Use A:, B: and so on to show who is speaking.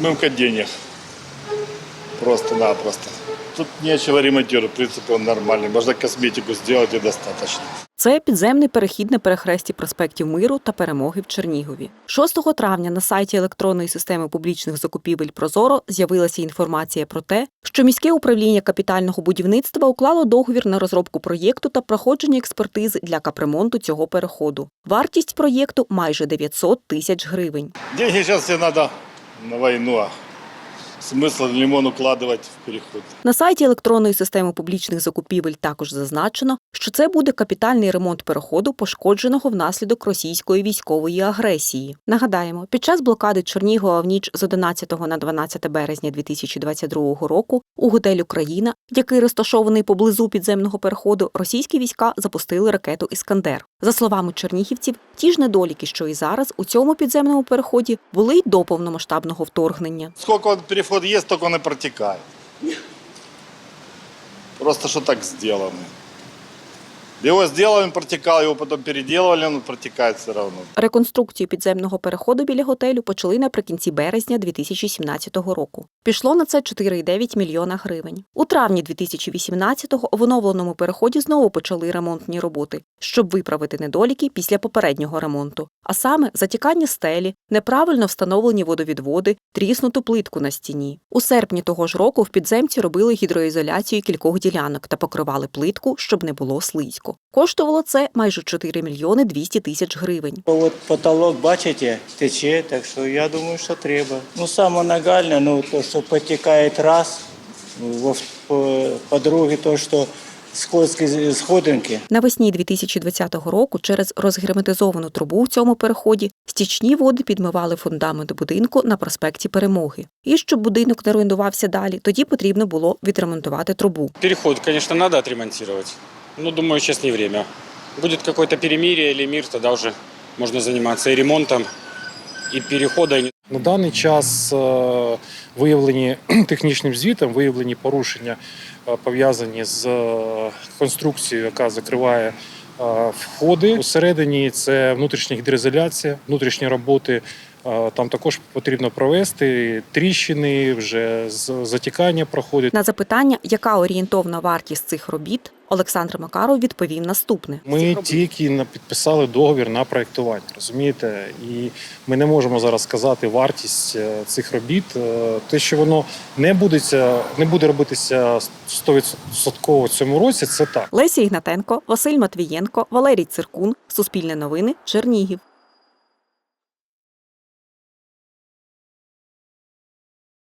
A: отмывка денег. Просто-напросто. Тут нечего ремонтировать, в принципе, он нормальный. Можно косметику сделать и достаточно.
B: Це підземний перехід на перехресті проспектів Миру та Перемоги в Чернігові. 6 травня на сайті електронної системи публічних закупівель Прозоро з'явилася інформація про те, що міське управління капітального будівництва уклало договір на розробку проєкту та проходження експертизи для капремонту цього переходу. Вартість проєкту майже 900 тисяч гривень.
A: Деньги все надо на войну. А Смысл лимон укладывать в переход.
B: На сайті електронної системи публічних закупівель також зазначено, що це буде капітальний ремонт переходу, пошкодженого внаслідок російської військової агресії. Нагадаємо, під час блокади Чернігова в ніч з 11 на 12 березня 2022 року у готель Україна, який розташований поблизу підземного переходу, російські війська запустили ракету Іскандер. За словами чернігівців, ті ж недоліки, що і зараз у цьому підземному переході, були й до повномасштабного вторгнення.
A: Сколько он переход есть, только он и протекает. Просто что так сделано. Его сделали, он протекал, его потом переделывали, он протекает все равно.
B: Реконструкцію підземного переходу біля готелю почали наприкінці березня 2017 року. Пішло на це 4,9 мільйона гривень. У травні 2018-го в оновленому переході знову почали ремонтні роботи, щоб виправити недоліки після попереднього ремонту. А саме затікання стелі, неправильно встановлені водовідводи, тріснуту плитку на стіні. У серпні того ж року в підземці робили гідроізоляцію кількох ділянок та покривали плитку, щоб не було слизько. Коштувало це майже 4 мільйони 200 тисяч гривень.
C: От потолок, бачите, тече, так що я думаю, що треба. Ну, саме нагальне, ну, то, що потікає раз, по, по-друге, то, що сходські сходинки.
B: Навесні 2020 року через розгерметизовану трубу в цьому переході стічні води підмивали фундамент будинку на проспекті Перемоги. І щоб будинок не руйнувався далі, тоді потрібно було відремонтувати трубу.
D: Переход, конечно, надо отремонтировать. Но думаю, сейчас не время. Будет какое-то перемирие или мир, тогда уже можно заниматься и ремонтом, и переходом.
E: На даний час е, виявлені технічним звітом, виявлені порушення е, пов'язані з е, конструкцією, яка закриває входи. Усередині це внутрішня гідроізоляція, внутрішні роботи. Там також потрібно провести тріщини, вже з- затікання проходить.
B: На запитання, яка орієнтовна вартість цих робіт, Олександр Макаров відповів наступне:
E: Ми тільки на- підписали договір на проєктування, розумієте? І ми не можемо зараз сказати вартість е, цих робіт. Е, Те, що воно не будеться, не буде робитися 100% в цьому році, це так.
B: Леся Ігнатенко, Василь Матвієнко, Валерій Циркун, Суспільне новини, Чернігів.